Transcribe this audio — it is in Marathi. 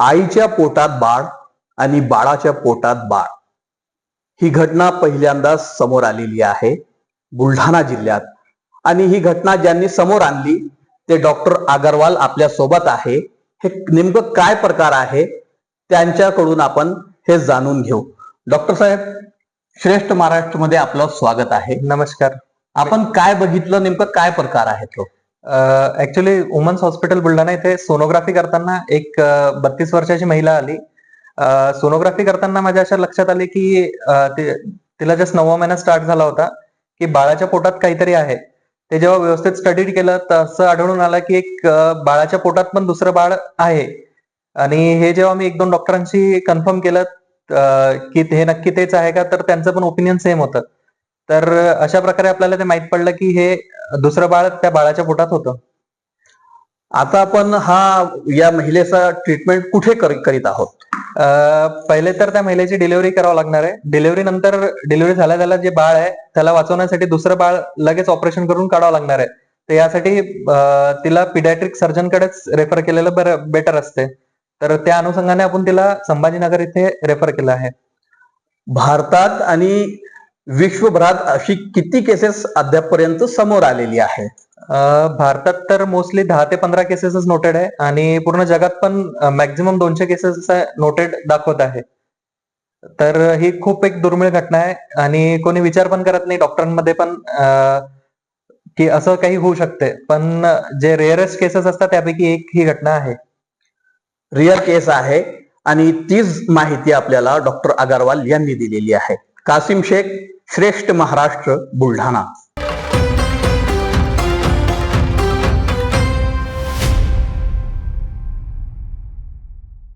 आईच्या पोटात बाळ आणि बाळाच्या पोटात बाळ. ही घटना पहिल्यांदा समोर आलेली आहे बुलढाणा जिल्ह्यात. आणि ही घटना ज्यांनी समोर आणली ते डॉक्टर अगरवाल आपल्यासोबत आहे. हे नेमकं काय प्रकार आहे त्यांच्याकडून आपण हे जाणून घेऊ. डॉक्टर साहेब श्रेष्ठ महाराष्ट्रमध्ये आपलं स्वागत आहे. नमस्कार. आपण काय बघितलं नेमकं काय प्रकार आहे तो? ऍक्च्युली वुमन्स हॉस्पिटल बुलढाणा इथे सोनोग्राफी करताना एक बत्तीस वर्षाची महिला आली. सोनोग्राफी करताना माझ्या अशा लक्षात आले की तिला जस्ट नववा महिना स्टार्ट झाला होता की बाळाच्या पोटात काहीतरी आहे. ते जेव्हा व्यवस्थित स्टडी केलं तर असं आढळून आलं की एक बाळाच्या पोटात पण दुसरं बाळ आहे. आणि हे जेव्हा मी एक दोन डॉक्टरांशी कन्फर्म केलं की हे नक्की तेच आहे का तर त्यांचं पण ओपिनियन सेम होतं. तर अशा प्रकारे आपल्याला ते माहीत पडलं की हे दुसरं बाळ त्या बाळाच्या पोटात होतं. आता आपण हा या महिलेचा ट्रीटमेंट कुठे करीत आहोत? पहिले तर त्या महिलेची डिलिव्हरी करावं लागणार आहे. डिलिव्हरी नंतर डिलिव्हरी झाल्या त्याला जे बाळ आहे त्याला वाचवण्यासाठी दुसरं बाळ लगेच ऑपरेशन करून काढावं लागणार आहे. तर यासाठी तिला पिडॅट्रिक सर्जनकडेच रेफर केलेलं बरं बेटर असते. तर त्या अनुषंगाने आपण तिला संभाजीनगर इथे रेफर केलं आहे. भारतात आणि विश्वभरात अशी किती केसेस अद्यापपर्यंत समोर आलेली आहे भारतात तर मोस्टली दहा ते पंधरा केसेसच नोटेड आहे आणि पूर्ण जगात पण मॅक्झिमम दोनशे केसेस नोटेड दाखवत आहे. तर ही खूप एक दुर्मिळ घटना आहे आणि कोणी विचार पण करत नाही डॉक्टरांमध्ये पण की असं काही होऊ शकते. पण जे रेअरेस्ट केसेस असतात त्यापैकी एक ही घटना आहे. रिअल केस आहे आणि तीच माहिती आपल्याला डॉक्टर अगरवाल यांनी दिलेली आहे. कासिम शेख श्रेष्ठ महाराष्ट्र बुलढाणा.